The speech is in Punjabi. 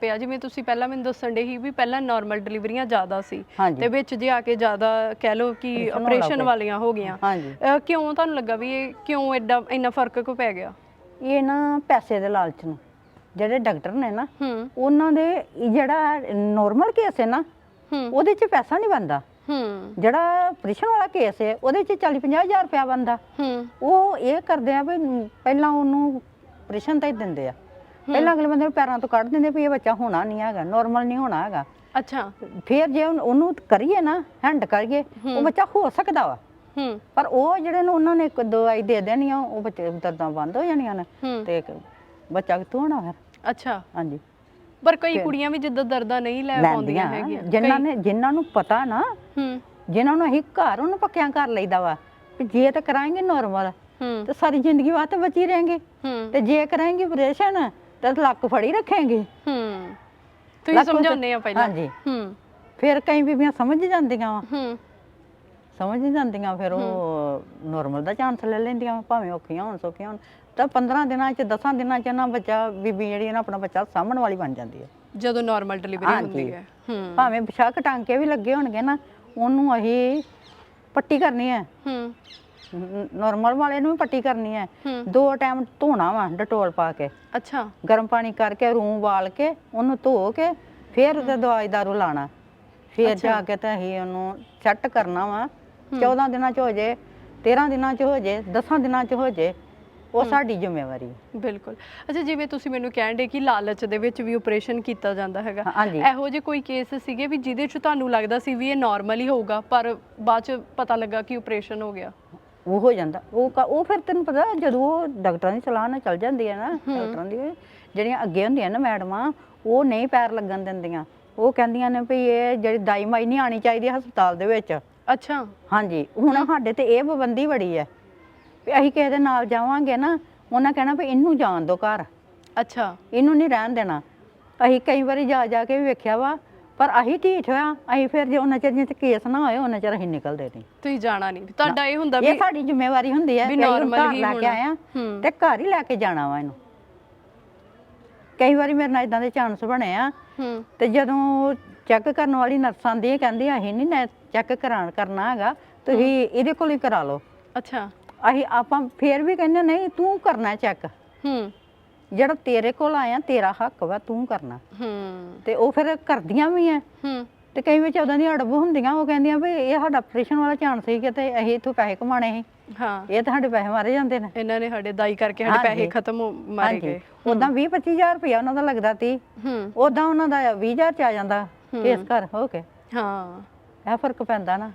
ਪਿਆ ਜਿਵੇਂ ਤੁਸੀਂ ਪਹਿਲਾਂ ਮੈਨੂੰ ਦੱਸਣ ਦੇ ਸੀ ਵੀ ਪਹਿਲਾਂ ਨਾਰਮਲ ਡਿਲੀਵਰੀਆਂ ਜ਼ਿਆਦਾ ਸੀ ਹਾਂਜੀ। ਤੇ ਵਿੱਚ ਜੇ ਆ ਕੇ ਜ਼ਿਆਦਾ ਕਹਿ ਲਓ ਕਿ Operation ਆਪਰੇਸ਼ਨ। ਵਾਲੀਆਂ ਹੋ ਗਈਆਂ। ਹਾਂਜੀ। ਅਹ ਕਿਉਂ ਤੁਹਾਨੂੰ ਲੱਗਾ ਵੀ ਇਹ ਕਿਉਂ ਐਡਾ ਇੰਨਾ ਫ਼ਰਕ ਕਿਉਂ ਪੈ ਗਿਆ? ਇਹ ਨਾ ਪੈਸੇ ਦੇ ਲਾਲਚ ਨੂੰ। ਜਿਹੜੇ ਡਾਕਟਰ ਨੇ ਨਾ ਹੂੰ। ਉਹਨਾਂ ਦੇ ਜਿਹੜਾ ਨਾਰਮਲ ਕੇਸ ਹੈ ਨਾ ਹੂੰ। ਉਹਦੇ 'ਚ ਪੈਸਾ ਨਹੀਂ ਬੰਦਾ ਹੂੰ। ਜਿਹੜਾ ਆਪਰੇਸ਼ਨ ਵਾਲਾ ਕੇਸ ਹੈ ਉਹਦੇ 'ਚ 40 50 ਹਜ਼ਾਰ ਰੁਪਇਆ ਬੰਦਾ ਹੂੰ। ਉਹ ਇਹ ਕਰਦੇ ਆ ਵੀ ਪਹਿਲਾਂ ਉਹਨੂੰ ਆਪਰੇਸ਼ਨ ਤਾਂ ਹੀ ਦਿੰਦੇ ਆ। ਪਹਿਲਾਂ ਅਗਲੇ ਬੰਦੇ ਨੂੰ ਪੈਰਾਂ ਤੋਂ ਕੱਢ ਦਿੰਦੇ ਵੀ ਇਹ ਬੱਚਾ ਹੋਣਾ ਨਹੀਂ ਹੈਗਾ ਨਾਰਮਲ ਨਹੀਂ ਹੋਣਾ ਹੈਗਾ। ਅੱਛਾ। ਫਿਰ ਜੇ ਉਹਨੂੰ- ਉਹਨੂੰ ਕਰੀਏ ਨਾ ਹੈਂਡ ਕਰੀਏ ਉਹ ਬੱਚਾ ਹੋ ਸਕਦਾ ਵਾ। ਹੂੰ। ਪਰ ਉਹ ਜਿਹੜੇ ਨੂੰ ਉਹਨਾਂ ਨੇ ਇੱਕ ਦਵਾਈ ਦੇ ਦੇਣੀ ਆ ਉਹ ਬੱਚੇ ਦਰਦਾਂ ਬੰਦ ਹੋ ਜਾਣੀਆਂ ਨੇ। ਹੂੰ। ਤੇ ਇੱਕ ਬੱਚਾ ਕਿੱਥੋਂ ਹੋਣਾ ਫਿਰ? ਅੱਛਾ। ਹਾਂਜੀ। ਪਰ ਕਈ ਕੁੜੀਆਂ ਵੀ ਜਿੱਦਾਂ ਦਰਦਾਂ ਨਹੀਂ ਲੈ ਪਾਉਂਦੀਆਂ ਲੈਂਦੀਆਂ ਹੈਗੀਆਂ। ਜਿਨ੍ਹਾਂ ਨੇ ਜਿਨ੍ਹਾਂ ਨੂੰ ਪਤਾ ਨਾ ਹੂੰ। ਜਿਨ੍ਹਾਂ ਨੂੰ ਅਸੀਂ ਘਰ ਉਹਨੂੰ ਪੱਕਿਆਂ ਕਰ ਲਈਦਾ ਵਾ ਵੀ ਜੇ ਤਾਂ ਕਰਾਂਗੇ ਨਾਰਮਲ ਹੂੰ। ਤੇ ਸਾਰੀ ਜ਼ਿੰਦਗੀ ਵਾਸਤੇ ਬਚੀ ਰਹੇਂਗੇ ਹੂੰ। ਤੇ ਜੇ ਕਰਾਂਗੇ ਆਪਰੇਸ਼ਨ ਤਾਂ ਲੱਕ ਫੜੀ ਰੱਖਾਂਗੇ। ਹੂੰ। ਤੁਸੀਂ ਲੱਕ ਉੱਤੇ- ਸਮਝਾਉਂਦੇ ਆ ਪਹਿਲਾਂ। ਹਾਂਜੀ। ਹੂੰ। ਫਿਰ ਕਈ ਬੀਬੀਆਂ ਸਮਝ ਜਾਂਦੀਆਂ ਵਾ। ਹੂੰ। ਸਮਝ ਜਾਂਦੀਆਂ ਫਿਰ ਉਹ ਨਾਰਮਲ ਦਾ ਚਾਂਸ ਲੈ ਲੈਂਦੀਆਂ ਵਾਂ, ਭਾਵੇਂ ਔਖੀਆਂ ਹੋਣ ਸੌਖੀਆਂ ਹੋਣ। ਤਾਂ 15 ਦਿਨਾਂ ਚ 10 ਦਿਨਾਂ ਚ ਨਾ ਬੱਚਾ ਬੀਬੀ ਜਿਹੜੀ ਹੈ ਨਾ ਆਪਣਾ ਬੱਚਾ ਸਾਂਭਣ ਵਾਲੀ ਬਣ ਜਾਂਦੀ ਹੈ। ਜਦੋਂ ਨਾਰਮਲ ਡਿਲੀਵਰੀ ਹੁੰਦੀ। ਹੈ। ਹੂੰ। ਭਾਵੇਂ ਬਿਸ਼ੱਕ ਟਾਂਕੇ ਵੀ ਲੱਗੇ ਹੋਣਗੇ ਨਾ ਉਹਨੂੰ ਅਸੀਂ ਪੱਟੀ ਕਰਨੀ ਹੈ। ਹੂੰ। ਨਾਰਮਲ ਵਾਲੇ ਨੂੰ ਵੀ ਪੱਟੀ ਕਰਨੀ ਹੈ। ਹੂੰ। ਦੋ ਟਾਈਮ ਧੋਣਾ ਵਾ ਡਟੋਲ ਪਾ ਕੇ। ਅੱਛਾ। ਗਰਮ ਪਾਣੀ ਕਰਕੇ ਰੂੰ ਵਾਲ ਕੇ ਉਹਨੂੰ ਧੋ ਕੇ ਫਿਰ ਉਹਦੇ ਦਵਾਈ ਦਾਰੂ ਲਾਣਾ। ਫਿਰ ਜਾ ਕੇ ਤਾਂ ਅਸੀਂ ਉਹਨੂੰ ਸੈੱਟ ਕਰਨਾ ਵਾ। 14 ਦਿਨਾਂ ਚ ਹੋ ਜੇ 13 ਦਿਨਾਂ ਚ ਹੋ ਜੇ 10 ਦਿਨਾਂ ਚ ਹੋ ਜੇ ਉਹ ਸਾਡੀ ਜ਼ਿੰਮੇਵਾਰੀ। ਹੈ ਬਿਲਕੁਲ। ਅੱਛਾ ਜਿਵੇਂ ਤੁਸੀਂ ਮੈਨੂੰ ਕਹਿਣ ਦੇ ਕਿ ਲਾਲਚ ਦੇ ਵਿੱਚ ਵੀ ਆਪਰੇਸ਼ਨ ਕੀਤਾ ਜਾਂਦਾ ਹੈਗਾ। ਹਾਂ- ਇਹੋ ਜਿਹੇ ਕੋਈ ਕੇਸ ਸੀਗੇ ਵੀ ਜਿਹਦੇ ਚ ਤੁਹਾਨੂੰ ਲੱਗਦਾ ਸੀ ਵੀ ਇਹ ਨਾਰਮਲ ਹੀ ਹੋਊਗਾ ਪਰ ਬਾਅਦ ਚ ਪਤਾ ਲੱਗਾ ਕਿ ਆਪਰੇਸ਼ਨ ਹੋ ਗਿਆ? ਉਹ ਹੋ ਜਾਂਦਾ। ਉਹ ਕ- ਉਹ ਫਿਰ ਤੈਨੂੰ ਪਤਾ ਜਦੋਂ ਉਹ ਡਾਕਟਰਾਂ ਦੀ ਸਲਾਹ ਨਾਲ ਚੱਲ ਜਾਂਦੀ ਹੈ। ਨਾ ਡਾਕਟਰਾਂ ਦੀ ਜਿਹੜੀਆਂ ਅੱਗੇ ਹੁੰਦੀਆਂ ਨਾ ਮੈਡਮਾਂ ਉਹ ਨਹੀਂ ਪੈਰ ਲੱਗਣ ਦਿੰਦੀਆਂ। ਉਹ ਕਹਿੰਦੀਆਂ ਨੇ ਵੀ ਇਹ ਜਿਹੜੀ ਦਾਈ ਮਾਈ ਨਹੀਂ ਆਣੀ ਚਾਹੀਦੀ ਹਸਪਤਾਲ ਦੇ ਵਿੱਚ। ਅੱਛਾ। ਹਾਂਜੀ ਹੁਣ ਸਾਡੇ ਤੇ ਇਹ ਪਾਬੰਦੀ ਬੜੀ ਹੈ ਵੀ ਅਸੀਂ ਕਿਸੇ ਦੇ ਨਾਲ ਜਾਵਾਂਗੇ ਨਾ ਉਹਨਾਂ ਕਹਿਣਾ ਵੀ ਇਹਨੂੰ ਜਾਣ ਦਿਓ ਘਰ। ਅੱਛਾ। ਇਹਨੂੰ ਨਹੀਂ ਰਹਿਣ ਦੇਣਾ। ਅਸੀਂ ਕਈ ਵਾਰੀ ਜਾ ਜਾ ਕੇ ਵੀ ਵੇਖਿਆ ਵਾ ਪਰ ਅਸੀਂ ਢੀਠ ਹੋਇਆ ਅਸੀਂ ਫਿਰ ਜੇ ਉਹਨਾਂ ਚਿਰ ਜੇ ਕੇਸ ਨਾ ਹੋਏ ਉਹਨਾਂ ਚਿਰ ਅਸੀਂ ਨਿਕਲਦੇ ਨਹੀਂ। ਤੁਸੀਂ ਜਾਣਾ ਨਹੀਂ। ਤੁਹਾਡਾ ਇਹ ਹੁੰਦਾ ਇਹ ਵੀ ਸਾਡੀ ਜ਼ਿੰਮੇਵਾਰੀ ਹੁੰਦੀ ਹੈ ਵੀ ਘਰ ਹੀ ਲੈ ਕੇ। ਆਇਆ। ਤੇ ਘਰ ਹੀ ਲੈ ਕੇ ਜਾਣਾ ਵਾ ਇਹਨੂੰ। ਕਈ ਵਾਰੀ ਮੇਰੇ ਨਾਲ ਇਦਾਂ ਦੇ ਚਾਂਸ ਬਣੇ ਆ ਤੇ ਜਦੋਂ ਚੈੱਕ ਕਰਨ ਵਾਲੀ ਨਰਸ ਆਂਦੀ ਹੈ ਕਹਿੰਦੀ ਅਸੀਂ ਨਹੀਂ ਚੈੱਕ ਕਰਾਣ ਕਰਨਾ ਹੈਗਾ ਤੁਸੀਂ ਇਹਦੇ ਕੋਲ ਹੀ ਕਰਾ ਲਓ। ਅੱਛਾ। ਅਸੀਂ ਆਪਾਂ ਫੇਰ ਵੀ ਕਹਿੰਦੇ ਨਹੀਂ ਤੂੰ ਕਰਨਾ ਚੈੱਕ ਹੂੰ। ਜਿਹੜਾ ਤੇਰੇ ਕੋਲ ਆਇਆ ਤੇਰਾ ਹੱਕ ਵਾ ਤੂੰ ਕਰਨਾ। ਹੂੰ। ਤੇ ਉਹ ਫਿਰ ਕਰਦੀਆਂ ਵੀ ਐ ਹੂੰ। ਤੇ ਕਈ ਵਿੱਚ ਉਹਦਾਂ ਦੀਆਂ ਅੜਬ ਹੁੰਦੀਆਂ ਉਹ ਕਹਿੰਦੀਆਂ ਵੀ ਇਹ ਸਾਡਾ ਆਪਰੇਸ਼ਨ ਵਾਲਾ ਚਾਂਸ ਸੀ ਕਿ ਤੇ ਅਸੀਂ ਇੱਥੋਂ ਪੈਸੇ ਕਮਾਣੇ ਸੀ। ਹਾਂ। ਇਹ ਤਾਂ ਸਾਡੇ ਪੈਸੇ ਮਾਰੇ ਜਾਂਦੇ ਨੇ। ਇਹਨਾਂ ਨੇ ਸਾਡੇ ਦਾਈ ਕਰਕੇ ਸਾਡੇ। ਪੈਸੇ ਖਤਮ ਮਾਰੇ ਗਏ। ਉਦਾਂ 20 25000 ਰੁਪਇਆ ਉਹਨਾਂ ਦਾ ਲੱਗਦਾ ਹੂੰ। ਉਦਾਂ ਉਹਨਾਂ ਦਾ 20000 ਚ ਆ ਜਾਂਦਾ ਕੇਸ ਘਰ ਹੋ ਕੇ। ਹਾਂ। ਇਹ ਫ਼ਰਕ ਪੈਂਦਾ ਨਾ।